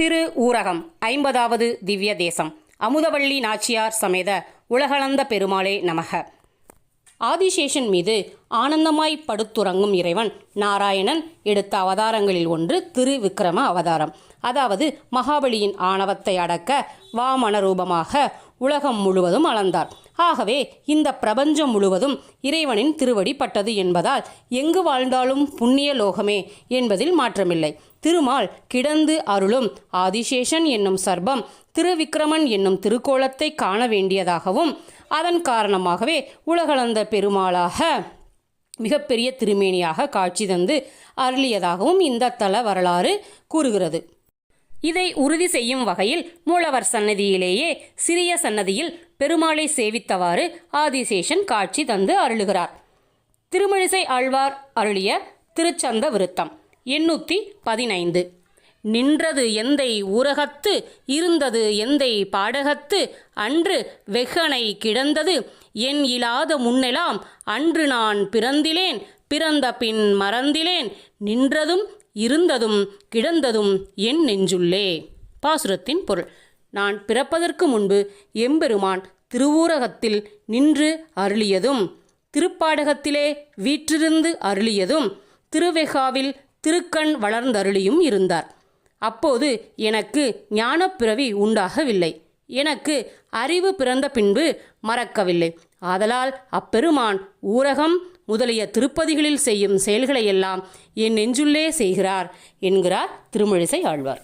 திரு ஊரகம் ஐம்பதாவது திவ்ய தேசம். அமுதவள்ளி நாச்சியார் சமேத உலகளந்த பெருமாளே நமக. ஆதிசேஷன் மீது ஆனந்தமாய் படுத்துறங்கும் இறைவன் நாராயணன் எடுத்த அவதாரங்களில் ஒன்று திரு விக்ரம அவதாரம். அதாவது மகாபலியின் ஆணவத்தை அடக்க வாமன ரூபமாக உலகம் முழுவதும் அளந்தார். ஆகவே இந்த பிரபஞ்சம் முழுவதும் இறைவனின் திருவடி பட்டது என்பதால் எங்கு வாழ்ந்தாலும் புண்ணிய லோகமே என்பதில் மாற்றமில்லை. திருமால் கிடந்து அருளும் ஆதிசேஷன் என்னும் சர்பம் திருவிக்கிரமன் என்னும் திருக்கோலத்தை காண வேண்டியதாகவும் அதன் காரணமாகவே உலகளந்த பெருமாளாக மிகப்பெரிய திருமேனியாக காட்சி தந்து அருளியதாகவும் இந்த தல வரலாறு கூறுகிறது. இதை உறுதி செய்யும் வகையில் மூலவர் சன்னதியிலேயே சிறிய சன்னதியில் பெருமாளை சேவித்தவாறு ஆதிசேஷன் காட்சி தந்து அருளுகிறார். திருமழிசை ஆழ்வார் அருளிய திருச்சந்த விருத்தம் எண்ணூற்றி பதினைந்து. நின்றது எந்தை ஊரகத்து இருந்தது எந்தை பாடகத்து அன்று வெகனை கிடந்தது என் இலாத முன்னெலாம் அன்று நான் பிறந்திலேன் பிறந்த பின் மறந்திலேன் நின்றதும் இருந்ததும் கிடந்ததும் என் நெஞ்சுள்ளே. பாசுரத்தின் பொருள். நான் பிறப்பதற்கு முன்பு எம்பெருமான் திருவூரகத்தில் நின்று அருளியதும் திருப்பாடகத்திலே வீற்றிருந்து அருளியதும் திருவெகாவில் திருக்கண் வளர்ந்தருளியும் இருந்தார். அப்போது எனக்கு ஞானப்பிறவி உண்டாகவில்லை. எனக்கு அறிவு பிறந்த பின்பு மறக்கவில்லை. ஆதலால் அப்பெருமான் ஊரகம் முதலிய திருப்பதிகளில் செய்யும் செயல்களையெல்லாம் என் நெஞ்சுள்ளே செய்கிறார் என்கிறார் திருமழிசை ஆழ்வார்.